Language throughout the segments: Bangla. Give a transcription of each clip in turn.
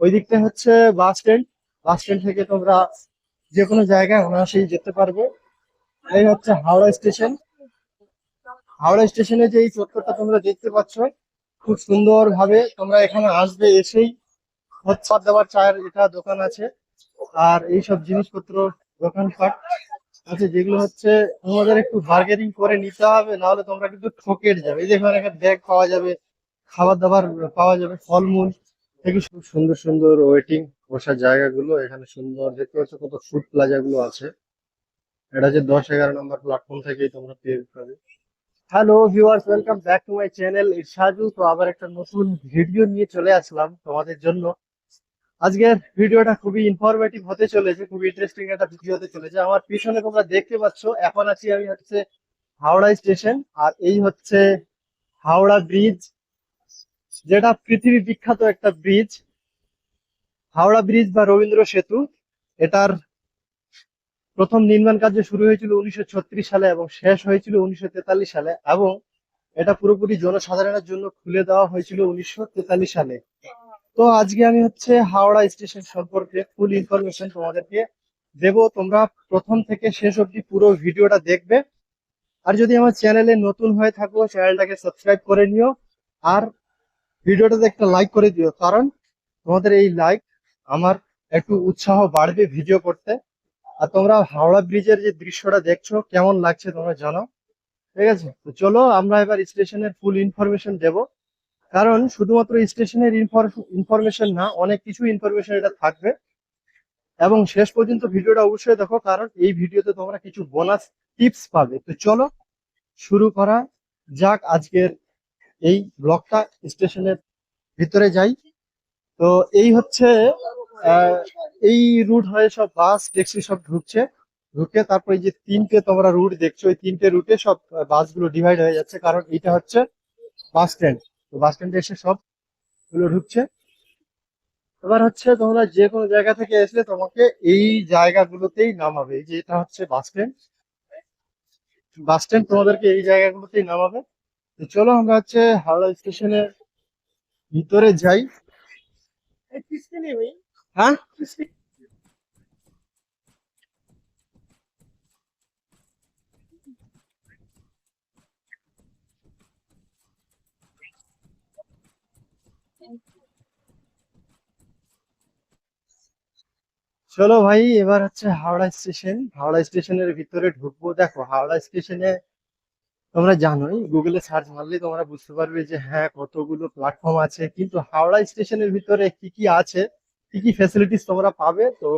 ওই দিকটা হচ্ছে বাস স্ট্যান্ড। বাস স্ট্যান্ড থেকে তোমরা যে কোনো জায়গায় অনায়াসেই যেতে পারবে। এই হচ্ছে হাওড়া স্টেশন। হাওড়া স্টেশনে যে এই চত্বরটা তোমরা দেখতে পাচ্ছ, খুব সুন্দর ভাবে তোমরা এখানে আসবে এসেই। হচ্ছে দাবার, চায়ের এটা দোকান আছে। আর এই সব জিনিসপত্র, দোকানপাট আছে, যেগুলো হচ্ছে তোমাদের একটু বার্গেনিং করে নিতে হবে, নাহলে তোমরা কিন্তু ঠকে যাবে। এই দেখো এখানে ব্যাগ পাওয়া যাবে, খাবার দাবার পাওয়া যাবে, ফলমূল। খুব সুন্দর সুন্দর ওয়েটিং বসার জায়গাগুলো এখানে সুন্দর দেখতে পাচ্ছ কত ফুড প্লাজা গুলো আছে। এটা যে দশ এগারো নম্বর প্ল্যাটফর্ম থেকেই তোমরা পেয়ে যাবে। Hello viewers welcome back to my channel ইরশাদু তো আবার একটা নতুন ভিডিও নিয়ে চলে আসলাম তোমাদের জন্য। আজকের ভিডিওটা খুবই ইনফরমেটিভ হতে চলেছে খুবই ইন্টারেস্টিং একটা ভিডিও হতে চলেছে। আমার পিছনে তোমরা দেখতে পাচ্ছ এখন আছি আমি হচ্ছে হাওড়া স্টেশন আর এই হচ্ছে হাওড়া ব্রিজ যেটা পৃথিবী বিখ্যাত একটা ব্রিজ হাওড়া ব্রিজ বা রবীন্দ্র সেতু। এটার প্রথম নির্মাণ কার্য শুরু হয়েছিল উনিশশো ছত্রিশ সালে এবং শেষ হয়েছিল উনিশশো তেতাল্লিশ সালে এবং এটা পুরোপুরি জনসাধারণের জন্য খুলে দেওয়া হয়েছিল উনিশশো তেতাল্লিশ সালে। তো আজকে আমি হচ্ছে হাওড়া স্টেশন সম্পর্কে ফুল ইনফরমেশন তোমাদেরকে দেব। তোমরা প্রথম থেকে শেষ অবধি পুরো ভিডিওটা দেখবে। আর যদি আমার চ্যানেলে নতুন হয়ে থাকো, চ্যানেলটাকে সাবস্ক্রাইব করে নিও। আর ভিডিওটাতে একটা লাইক করে দিও, কারণ তোমাদের এই লাইক আমার একটু উৎসাহ বাড়বে ভিডিও করতে। আর তোমরা হাওড়া ব্রিজের যে দৃশ্যটা দেখছ, কেমন লাগছে তোমরা জানাও ঠিক আছে? তো চলো আমরা এবার স্টেশনের ফুল ইনফরমেশন দেব। কারণ শুধুমাত্র স্টেশনের ইনফরমেশন না, অনেক কিছু ইনফরমেশন এটা থাকবে। এবং শেষ পর্যন্ত ভিডিওটা অবশ্যই দেখো, কারণ এই ভিডিওতে তোমরা কিছু বোনাস টিপস পাবে। তো চলো শুরু করা যাক আজকের এই ব্লগটা স্টেশনের ভিতরে যাই। তো এই হচ্ছে এই রুট হয়ে সব বাস ট্যাক্সি সব ঢুকছে। ঢুকে তারপরে যে তিনটে তোমরা রুট দেখছ ওই তিনটে রুটে সব বাসগুলো ডিভাইড হয়ে যাচ্ছে। কারণ এটা হচ্ছে বাস স্ট্যান্ড তো বাস স্ট্যান্ডে এসে সবগুলো ঢুকছে। এবার হচ্ছে তোমরা যে কোনো জায়গা থেকে আসলে তোমাকে এই জায়গাগুলোতেই নামাবে। এই যে এটা হচ্ছে বাস স্ট্যান্ড বাস স্ট্যান্ড তোমাদেরকে এই জায়গাগুলোতেই নামাবে। তো চলো আমরা হচ্ছে হাওড়া স্টেশনের ভিতরে যাই। হ্যাঁ? চলো ভাই এবার হচ্ছে হাওড়া স্টেশন। হাওড়া স্টেশনের ভিতরে ঢুকবো। দেখো হাওড়া স্টেশনে তোমরা জানোই গুগলে সার্চ মারলে তোমরা বুঝতে পারবে যে হ্যাঁ কতগুলো প্ল্যাটফর্ম আছে, কিন্তু হাওড়া স্টেশনের ভিতরে কি কি আছে, কি কি ফ্যাসিলিটিস তোমরা পাবে, তো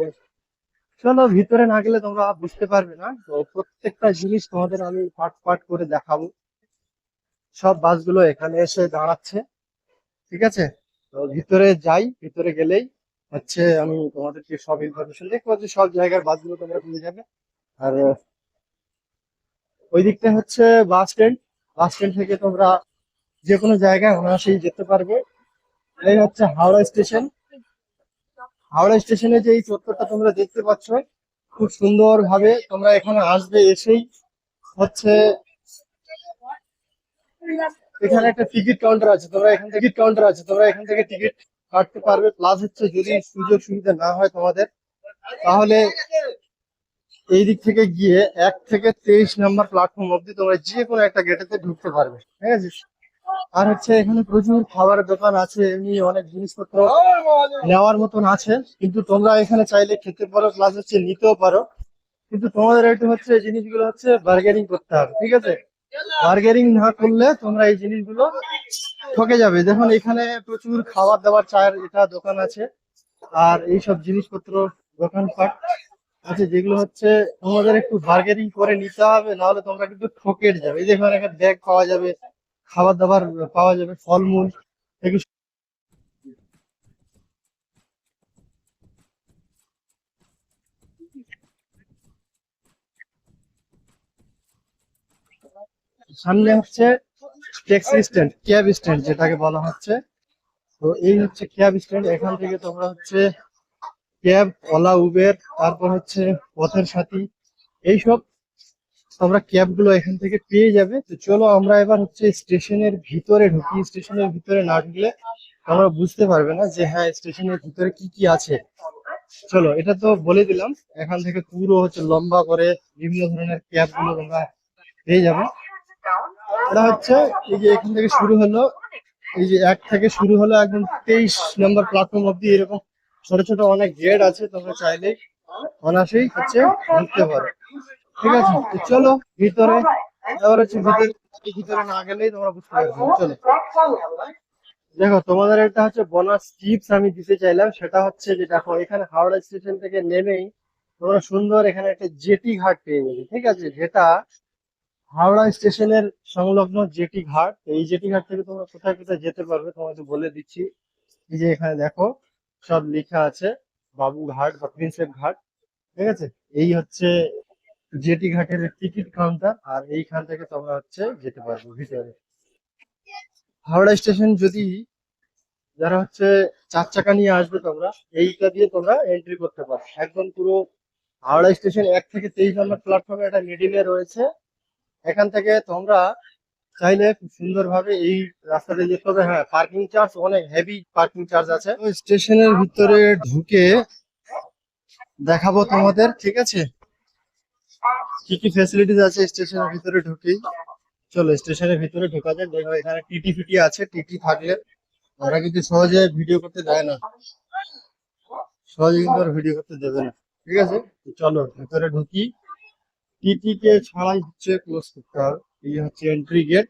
চলো ভিতরে না গেলে তোমরা বুঝতে পারবে না। তো প্রত্যেকটা জিনিস তোমাদের আমি পার্ট পার্ট করে দেখাবো। সব বাসগুলো এখানে এসে দাঁড়াচ্ছে, ঠিক আছে? তো ভিতরে যাই, ভিতরে গেলেই হচ্ছে আমি তোমাদেরকে সব ইনফরমেশন দেখতে পাচ্ছি সব জায়গার বাসগুলো তোমরা পেয়ে যাবে। আর ওই দিকটা হচ্ছে বাস স্ট্যান্ড। বাস স্ট্যান্ড থেকে তোমরা যে কোনো জায়গায় অনায়াসেই যেতে পারবে। এই হচ্ছে হাওড়া স্টেশন। হাওড়া স্টেশনে যে এই চত্বরটা তোমরা দেখতে পাচ্ছ, খুব সুন্দর ভাবে তোমরা এখানে আসবে এসেই। হচ্ছে এখানে একটা টিকিট কাউন্টার আছে, তোমরা এখান থেকে কাউন্টার আছে, তোমরা এখান থেকে টিকিট কাটতে পারবে। প্লাস হচ্ছে যদি সুযোগ সুবিধা না হয় তোমাদের, তাহলে এই দিক থেকে গিয়ে এক থেকে তেইশ নাম্বার প্ল্যাটফর্ম অব্দি তোমরা যে কোনো একটা গেটেতে ঢুকতে পারবে। ঠিক আছে? আর হচ্ছে এখানে প্রচুর খাবারের দোকান আছে, এমনি অনেক জিনিসপত্র নেওয়ার মতন আছে। কিন্তু তোমরা এখানে চাইলে খেতে পারো প্লাস হচ্ছে নিতেও পারো। কিন্তু তোমাদের একটু হচ্ছে এই জিনিসগুলো হচ্ছে বার্গেনিং করতে হবে, ঠিক আছে? বার্গেনিং না করলে তোমরা এই জিনিসগুলো ঠকে যাবে। দেখুন, এখানে প্রচুর খাবার দাবার, চায়ের এটা দোকান আছে। আর এইসব জিনিসপত্র দোকানপাট আছে যেগুলো হচ্ছে তোমাদের একটু বার্গেনিং করে নিতে হবে, নাহলে তোমরা কিন্তু ঠকে যাবে। এই দেখুন এখানে ব্যাগ পাওয়া যাবে খাবার দাবার পাওয়া যাবে, ফলমূল, এগুলো সামনে হচ্ছে ট্যাক্সি স্ট্যান্ড ক্যাব স্ট্যান্ড যেটাকে বলা হচ্ছে। তো এই হচ্ছে ক্যাব স্ট্যান্ড এখান থেকে তোমরা হচ্ছে ক্যাব, ওলা, উবের, তারপর হচ্ছে পথের সাথী, এইসব তোমরা ক্যাবগুলো এখান থেকে পেয়ে যাবে। তো চলো আমরা এবার হচ্ছে স্টেশনের ভিতরে ঢুকি। স্টেশনের ভিতরে না ঢুকলে তোমরা বুঝতে পারবে না যে হ্যাঁ স্টেশনের ভিতরে কি কি আছে। চলো, এটা তো বলে দিলাম। এখান থেকে পুরো হচ্ছে লম্বা করে বিভিন্ন ধরনের ক্যাবগুলো তোমরা পেয়ে যাবে। এটা হচ্ছে এই যে এখান থেকে শুরু হলো। এই যে এক থেকে শুরু হলো একদম তেইশ নম্বর প্ল্যাটফর্ম অব্দি এরকম ছোট ছোট অনেক গেট আছে, তোমরা চাইলে অনাসেই হচ্ছে ঢুকতে পারো। ঠিক আছে চলো ভিতরে হচ্ছে ভিতরে ভিতরে না গেলেই তোমরা বুঝতে পারবে। চলো। দেখো, তোমাদের একটা হচ্ছে বোনাস টিপস আমি দিতে চাইলাম, সেটা হচ্ছে যে দেখো, এখানে হাওড়া স্টেশন থেকে নেমেই তোমরা সুন্দর এখানে একটা জেটি ঘাট পেয়ে যাবে। ঠিক আছে, যেটা হাওড়া স্টেশনের সংলগ্ন জেটি ঘাট। এই জেটি ঘাট থেকে তোমরা কোথায় কোথায় যেতে পারবে তোমাকে বলে দিচ্ছি। এই যে এখানে দেখো সব লেখা আছে, বাবু ঘাট বা প্রিন্সেপ ঘাট, ঠিক আছে? এই হচ্ছে জেটি ঘাটের টিকিট কাউন্টার আর এইখান থেকে তোমরা হচ্ছে যেতে পারবে ভিতরে। হাওড়া স্টেশন যদি যারা হচ্ছে চার চাকা নিয়ে আসবে তোমরা, এইটা দিয়ে তোমরা এন্ট্রি করতে পারো। একদম পুরো হাওড়া স্টেশন এক থেকে তেইশ নম্বর প্ল্যাটফর্মে একটা মিডিলে রয়েছে। এখান থেকে তোমরা চাইলে খুব সুন্দরভাবে এই রাস্তা দিয়ে যেতে হবে। হ্যাঁ পার্কিং চার্জ অনেক হেভি পার্কিং চার্জ আছে। স্টেশনের ভিতরে ঢুকে দেখাবো তোমাদের, ঠিক আছে? কি কি ফ্যাসিলিটিস আছে স্টেশনের ভিতরে ঢুকেই? চলো, স্টেশনের ভিতরে ঢোকা যাক, দেখো এখানে টিটি ফিটি আছে, টিটি থাকলে। ওরা কিন্তু সহজে ভিডিও করতে দেয় না। সহজে কিন্তু ওরা ভিডিও করতে দেবে না। ঠিক আছে? চলো, ভিতরে ঢুকি। টিটি কে ছাড়াই হচ্ছে ক্লোজ করতে হবে। এই হচ্ছে এন্ট্রি গেট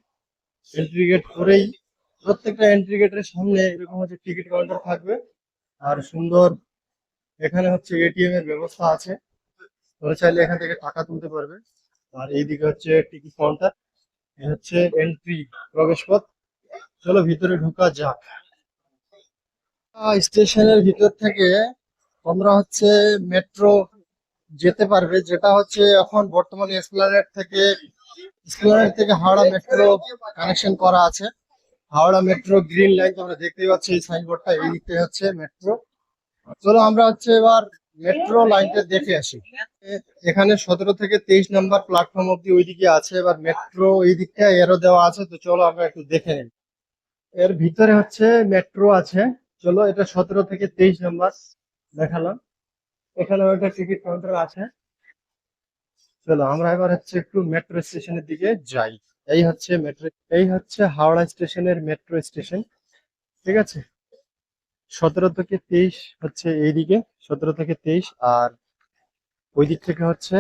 এন্ট্রি গেট করেই প্রত্যেকটা এন্ট্রি গেটের সামনে এরকম হচ্ছে টিকিট কাউন্টার থাকবে। আর সুন্দর এখানে হচ্ছে এটিএম এর ব্যবস্থা আছে। তোমরা চাইলে এখান থেকে টাকা তুলতে পারবে। আর এইদিকে হচ্ছে টিকিট কাউন্টার এই হচ্ছে এন্ট্রি প্রবেশ পথ চলো ভিতরে ঢোকা যাক। স্টেশনের ভিতর থেকে তোমরা হচ্ছে মেট্রো যেতে পারবে, যেটা হচ্ছে এখন বর্তমানে এসপ্লানেড থেকে এসপ্লানেড থেকে হাওড়া মেট্রো কানেকশন করা আছে। হাওড়া মেট্রো গ্রিন লাইন তোমরা দেখতেই পাচ্ছ এই সাইনবোর্ডটা এই দিকটা হচ্ছে মেট্রো চলো আমরা হচ্ছে এবার মেট্রো লাইনটা দেখে আসি। এখানে সতেরো থেকে তেইশ নাম্বার প্ল্যাটফর্ম অব্দি ওইদিকে আছে, এবার মেট্রো এই দিকটা এরও দেওয়া আছে, তো চলো আমরা একটু দেখে নিই। এর ভিতরে হচ্ছে মেট্রো আছে। চলো এটা সতেরো থেকে তেইশ নাম্বার দেখালাম। এখানে একটা টিকিট কাউন্টার আছে। চলো আমরা এবার হচ্ছে একটু মেট্রো স্টেশনের দিকে যাই। এই হচ্ছে মেট্রো এই হচ্ছে হাওড়া স্টেশনের মেট্রো স্টেশন ঠিক আছে? সতেরো থেকে তেইশ হচ্ছে এইদিকে, সতেরো থেকে তেইশ আর ওই দিক থেকে হচ্ছে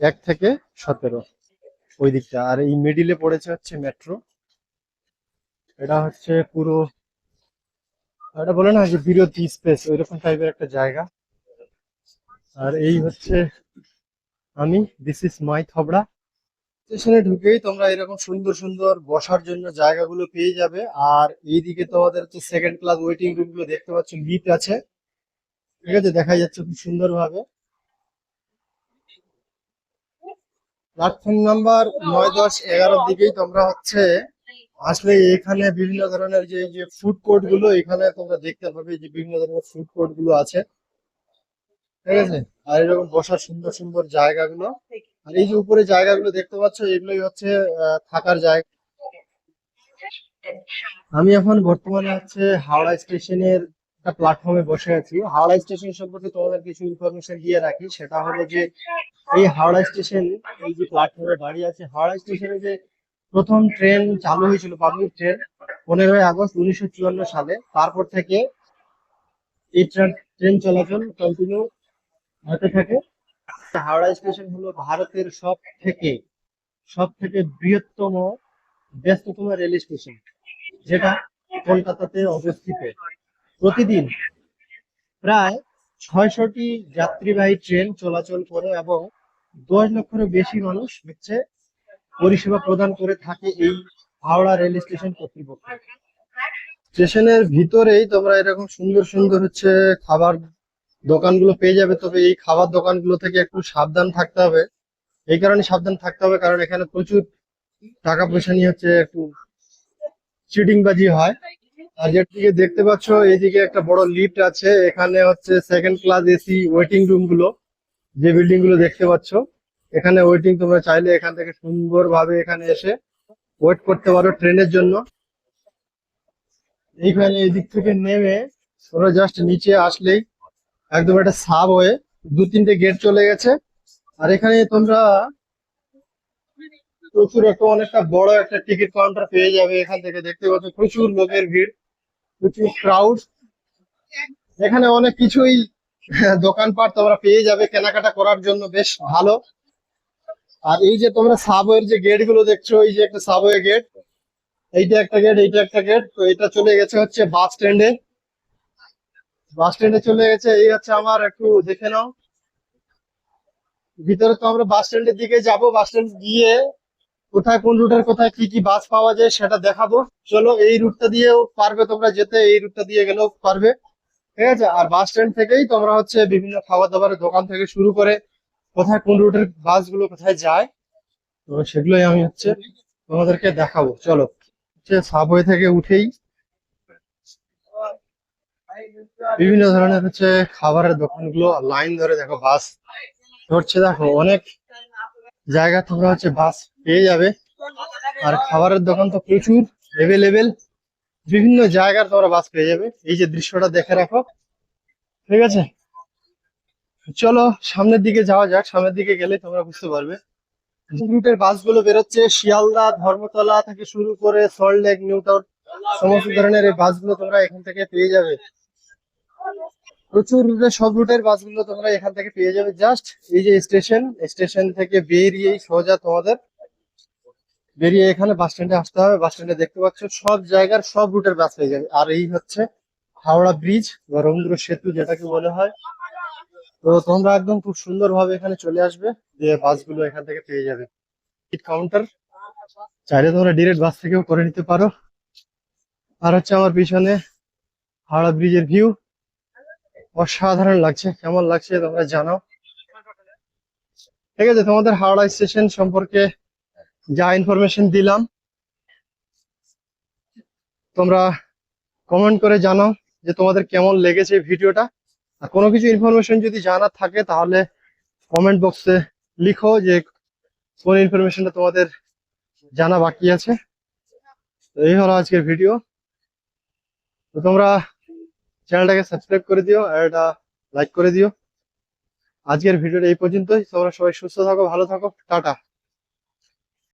এক থেকে সতেরো ওই দিকটা। আর এই মিডিলে পড়েছে হচ্ছে মেট্রো এটা হচ্ছে পুরো, এটা বলে না যে বিরতি স্পেস ওইরকম টাইপের একটা জায়গা। আর এই হচ্ছে আমি দিস ইজ মাই থবড়া স্টেশনে ঢুকেই তোমরা এরকম সুন্দর সুন্দর বসার জন্য জায়গাগুলো পেয়ে যাবে। আর এইদিকে তোমাদের হচ্ছে সেকেন্ড ক্লাস ওয়েটিং রুমগুলো দেখতে পাচ্ছ লিফট আছে। ঠিক আছে, দেখা যাচ্ছে খুব সুন্দর ভাবে প্ল্যাটফর্ম নাম্বার নয় দশ এগারোর দিকেই তোমরা হচ্ছে আসলে এখানে বিভিন্ন ধরনের যে যে ফুড কোর্টগুলো, এখানে তোমরা দেখতে পাবে যে বিভিন্ন ধরনের ফুড কোর্টগুলো আছে। ঠিক আছে? আর এরকম বসার সুন্দর সুন্দর জায়গাগুলো। আর এই যে উপরে জায়গাগুলো দেখতে পাচ্ছ, এগুলোই হচ্ছে থাকার জায়গা। আমি এখন বর্তমানে হচ্ছে হাওড়া স্টেশনের একটা প্ল্যাটফর্মে বসে আছি। হাওড়া স্টেশন সম্পর্কে তোমাদের কিছু ইনফরমেশন দিয়ে রাখি। সেটা হলো যে, এই হাওড়া স্টেশন, এই যে প্ল্যাটফর্মে দাঁড়িয়ে আছে, হাওড়া স্টেশনে যে প্রথম ট্রেন চালু হয়েছিল পাবলিক ট্রেন পনেরোই আগস্ট উনিশশো চুয়ান্ন সালে। তারপর থেকে এই ট্রেন চলাচল কন্টিনিউ হতে থাকে? হাওড়া স্টেশন হলো ভারতের সব থেকে সব থেকে বৃহত্তম, ব্যস্ততম রেল স্টেশন, যেটা কলকাতাতে অবস্থিত। প্রতিদিন প্রায় ছয়শটি যাত্রীবাহী ট্রেন চলাচল করে এবং দশ লক্ষেরও বেশি মানুষ হচ্ছে পরিষেবা প্রদান করে থাকে এই হাওড়া রেল স্টেশন কর্তৃপক্ষ। স্টেশনের ভিতরেই তোমরা এরকম সুন্দর সুন্দর হচ্ছে খাবার দোকানগুলো পেয়ে যাবে। তবে এই খাবার দোকানগুলো থেকে একটু সাবধান থাকতে হবে। এই কারণে সাবধান থাকতে হবে, কারণ এখানে প্রচুর টাকা পয়সা নিয়ে হচ্ছে একটু চিটিং বাজি হয়। আর যেদিকে দেখতে পাচ্ছ, এইদিকে একটা বড় লিফট আছে। এখানে হচ্ছে সেকেন্ড ক্লাস এসি ওয়েটিং রুমগুলো, যে বিল্ডিংগুলো দেখতে পাচ্ছ। এখানে ওয়েটিং তোমরা চাইলে এখান থেকে সুন্দর ভাবে এখানে এসে ওয়েট করতে পারো ট্রেনের জন্য। এইখানে এই দিক থেকে নেমে তোমরা জাস্ট নিচে আসলেই একদম একটা সাব হয়ে দু তিনটে গেট চলে গেছে। আর এখানে তোমরা প্রচুর একটা অনেকটা বড় একটা টিকিট কাউন্টার পেয়ে যাবে এখান থেকে। দেখতে পাচ্ছ প্রচুর লোকের ভিড়, প্রচুর ক্রাউড এখানে অনেক কিছুই দোকানপাট তোমরা পেয়ে যাবে, কেনাকাটা করার জন্য বেশ ভালো। আর এই যে তোমরা সাবওয়ের যে গেটগুলো দেখছ, এই যে একটা সাবওয়ে গেট এইটা একটা গেট এইটা একটা গেট তো এটা চলে গেছে হচ্ছে বাস স্ট্যান্ডে বাস স্ট্যান্ডে চলে গেছে। এই হচ্ছে আমার একটু দেখে নাও। ভিতরে তো আমরা বাস স্ট্যান্ডের দিকে যাব। বাস স্ট্যান্ড গিয়ে কোথায়, কোন রুটের কোথায়, কি কি বাস পাওয়া যায় সেটা দেখাবো। চলো এই রুটটা দিয়েও পারবে তোমরা যেতে, এই রুটটা দিয়ে গেলেও পারবে। ঠিক আছে? আর বাস স্ট্যান্ড থেকেই তোমরা হচ্ছে বিভিন্ন খাবার দাবারের দোকান থেকে শুরু করে কোথায়, কোন রুটের বাসগুলো কোথায় যায়, তো সেগুলোই আমি হচ্ছে তোমাদেরকে দেখাবো। চলো, হচ্ছে সাবওয়ে থেকে উঠেই বিভিন্ন ধরনের হচ্ছে খাবারের দোকানগুলো লাইন ধরে দেখো বাস ধরছে, দেখো অনেক জায়গা তোমরা হচ্ছে বাস পেয়ে যাবে। আর খাবারের দোকান তো প্রচুর এভেলেবেল বিভিন্ন জায়গার তোমরা বাস পেয়ে যাবে। এই যে দৃশ্যটা দেখে রাখো। ঠিক আছে? চলো, সামনের দিকে যাওয়া যাক। সামনের দিকে গেলে তোমরা বুঝতে পারবে। রুটের বাসগুলো বেরোচ্ছে। শিয়ালদা, ধর্মতলা থেকে শুরু করে সল্ট লেক নিউটাউন সমস্ত ধরনের এই বাসগুলো তোমরা এখান থেকে পেয়ে যাবে। প্রচুর সব রুটের বাসগুলো তোমরা এখান থেকে পেয়ে যাবে জাস্ট এই যে স্টেশন স্টেশন থেকে বেরিয়েই সোজা তোমাদের বেরিয়ে এখানে বাস স্ট্যান্ডে আসতে হবে। বাস স্ট্যান্ডে দেখতে পাচ্ছ সব জায়গার সব রুটের বাস পেয়ে যাবে। আর এই হচ্ছে হাওড়া ব্রিজ বা রবীন্দ্র সেতু যেটাকে বলে হয়। তো তোমরা একদম খুব সুন্দর ভাবে এখানে চলে আসবে যে বাসগুলো এখান থেকে পেয়ে যাবে। টিকিট কাউন্টার, চাইলে তোমরা ডিরেক্ট বাস থেকেও করে নিতে পারো। আর হচ্ছে আমার পিছনে হাওড়া ব্রিজের ভিউ অসাধারণ লাগছে, কেমন লাগছে তোমরা জানাও। ঠিক আছে, তোমাদের হাওড়া স্টেশন সম্পর্কে যা ইনফরমেশন দিলাম, তোমরা কমেন্ট করে জানাও যে তোমাদের কেমন লেগেছে ভিডিওটা। আর কোনো কিছু ইনফরমেশন যদি জানার থাকে, তাহলে কমেন্ট বক্সে লিখো যে কোন ইনফরমেশনটা তোমাদের জানা বাকি আছে। তো এই হলো আজকের ভিডিও তো তোমরা চ্যানেলটাকে সাবস্ক্রাইব করে দিও আর এটা লাইক করে দিও। আজকের ভিডিওটা এই পর্যন্তই। তোমরা সবাই সুস্থ থাকো, ভালো থাকো। টাটা।